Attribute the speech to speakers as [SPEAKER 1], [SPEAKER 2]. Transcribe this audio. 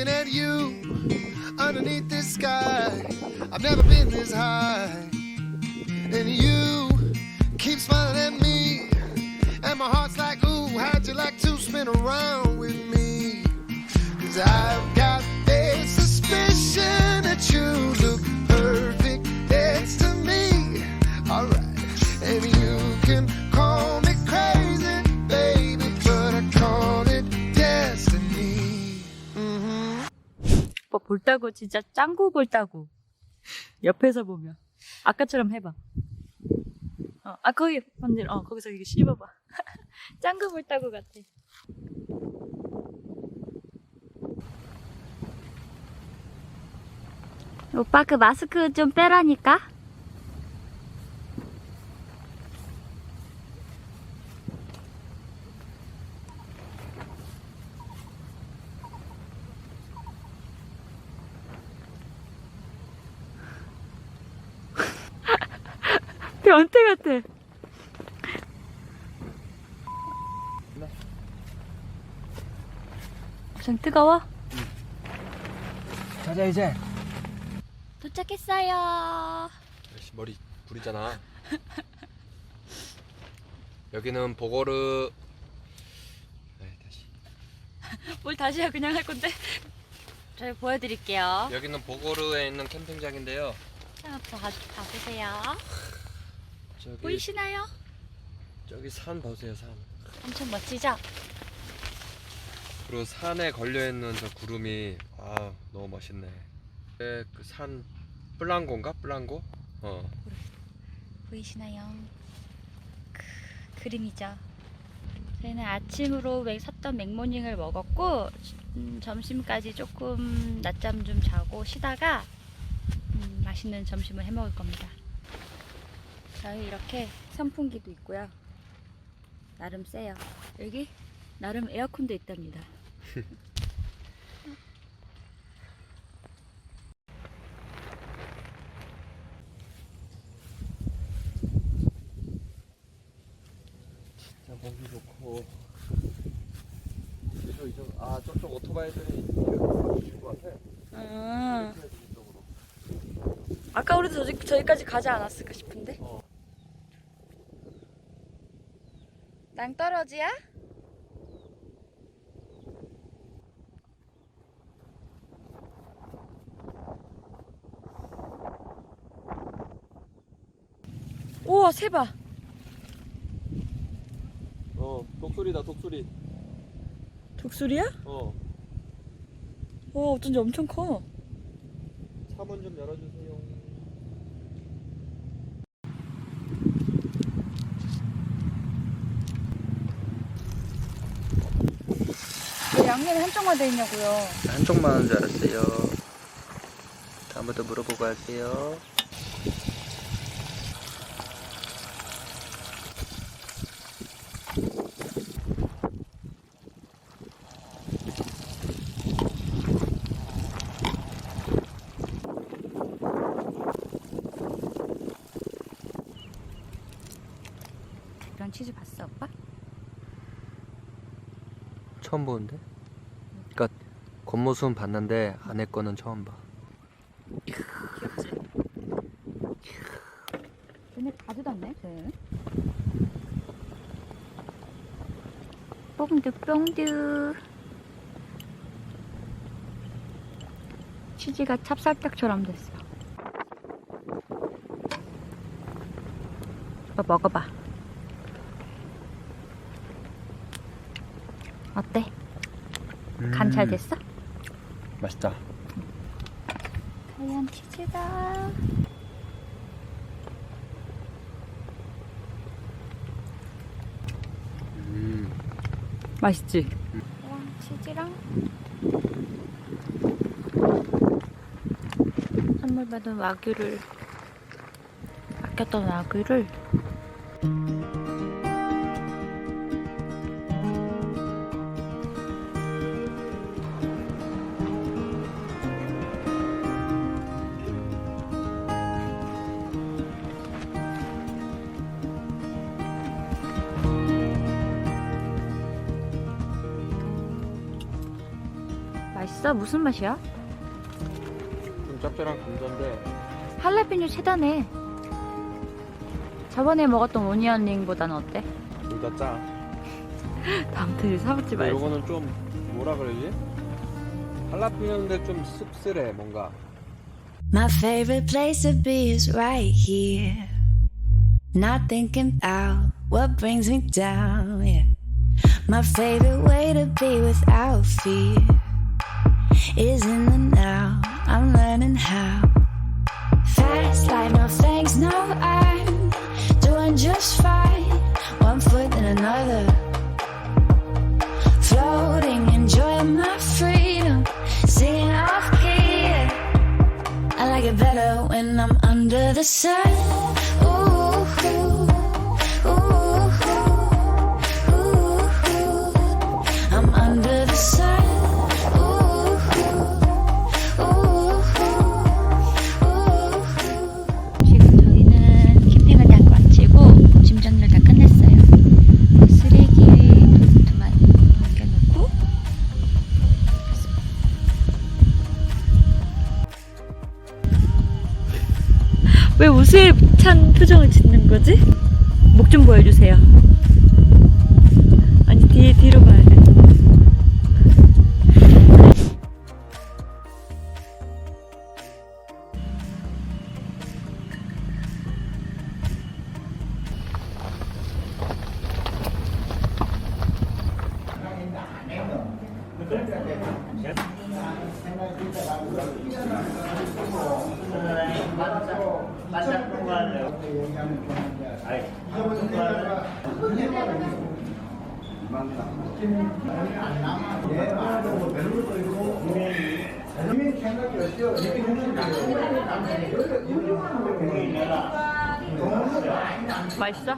[SPEAKER 1] looking at you underneath this sky. I've never been this high. And you keep smiling at me. And my heart's like, ooh, how'd you like to spin around with me? Cause I've
[SPEAKER 2] 볼따구 진짜 짱구 볼따구. 옆에서 보면. 아까처럼 해봐. 어, 아, 거기, 반대, 어, 거기서 이게 씹어봐. 짱구 볼따구 같아.
[SPEAKER 3] 오빠 그 마스크 좀 빼라니까.
[SPEAKER 2] 변태 같아. 좀 뜨거워?
[SPEAKER 4] 자자 이제
[SPEAKER 3] 도착했어요.
[SPEAKER 4] 역시 머리 부리잖아 여기는 보거르 네, 다시
[SPEAKER 2] 뭘 다시야 그냥 할 건데.
[SPEAKER 3] 저희 보여드릴게요.
[SPEAKER 4] 여기는 보거르에 있는 캠핑장인데요
[SPEAKER 3] 한번 봐, 봐보세요.
[SPEAKER 4] 저기
[SPEAKER 3] 보이시나요?
[SPEAKER 4] 저기 산 보세요 산
[SPEAKER 3] 엄청 멋지죠?
[SPEAKER 4] 그리고 산에 걸려 있는 저 구름이 아 너무 멋있네 그산 플랑고인가 플랑고 어
[SPEAKER 3] 보이시나요? 그, 그림이죠. 저희는 아침으로 맥- 샀던 맥모닝을 먹었고 음, 점심까지 조금 낮잠 좀 자고 쉬다가 음, 맛있는 점심을 해 먹을 겁니다. 저희 이렇게 선풍기도 있고요. 나름 세요. 여기 나름 에어컨도 있답니다.
[SPEAKER 4] 진짜 공기 좋고 저 이쪽 아 저쪽 오토바이들이 이렇게 것 같아
[SPEAKER 2] 아,
[SPEAKER 4] 이쪽으로
[SPEAKER 2] 아까 우리도 저기, 저기까지 가지 않았을까 싶은데?
[SPEAKER 4] 어.
[SPEAKER 2] 낭떠러지야? 우와 새봐.
[SPEAKER 4] 어 독수리다 독수리.
[SPEAKER 2] 독수리야?
[SPEAKER 4] 어.
[SPEAKER 2] 와 어쩐지 엄청 커.
[SPEAKER 4] 차문 좀 열어주세요
[SPEAKER 2] 양념이 한쪽만 돼 있냐고요
[SPEAKER 4] 한쪽만 하는 줄 알았어요. 다음부터 물어보고 할게요.
[SPEAKER 3] 이런 치즈 봤어, 오빠?
[SPEAKER 4] 처음 보는데? 그니까 겉모습은 봤는데 안에 거는 처음 봐.
[SPEAKER 3] 쟤네 다 뜯었네, 쟤네는. 뽕듀, 뽕듀. 치즈가 찹쌀떡처럼 됐어. 오빠 먹어봐. 어때? 간잘 됐어?
[SPEAKER 4] 맛있다.
[SPEAKER 3] 하얀 치즈다.
[SPEAKER 4] 음.
[SPEAKER 2] 맛있지?
[SPEAKER 3] 하얀 치즈랑 선물 받은 와규를 아꼈던 와규를 맛있어? 무슨 맛이야?
[SPEAKER 4] 좀 짭짤한 감자인데
[SPEAKER 3] 할라피뇨 최다네. 저번에 먹었던 오니언 링보다는 어때?
[SPEAKER 4] 둘 다 짜.
[SPEAKER 2] 다음부터 사먹지
[SPEAKER 4] 근데
[SPEAKER 2] 말자.
[SPEAKER 4] 요거는 좀 뭐라 그러지? 할라피뇨인데 좀 씁쓸해 뭔가.
[SPEAKER 5] My favorite place to be is right here. Not thinking about what brings me down, yeah. My favorite way to be without fear is in the now. I'm learning how. Fast life, no thanks, no, I'm doing just fine. One foot in another. Floating, enjoying my freedom. Singing off key. I like it better when I'm under the sun.
[SPEAKER 2] 왜 우수에 찬 표정을 짓는 거지? 목 좀 보여주세요. 아니 뒤에 뒤로 맛있어?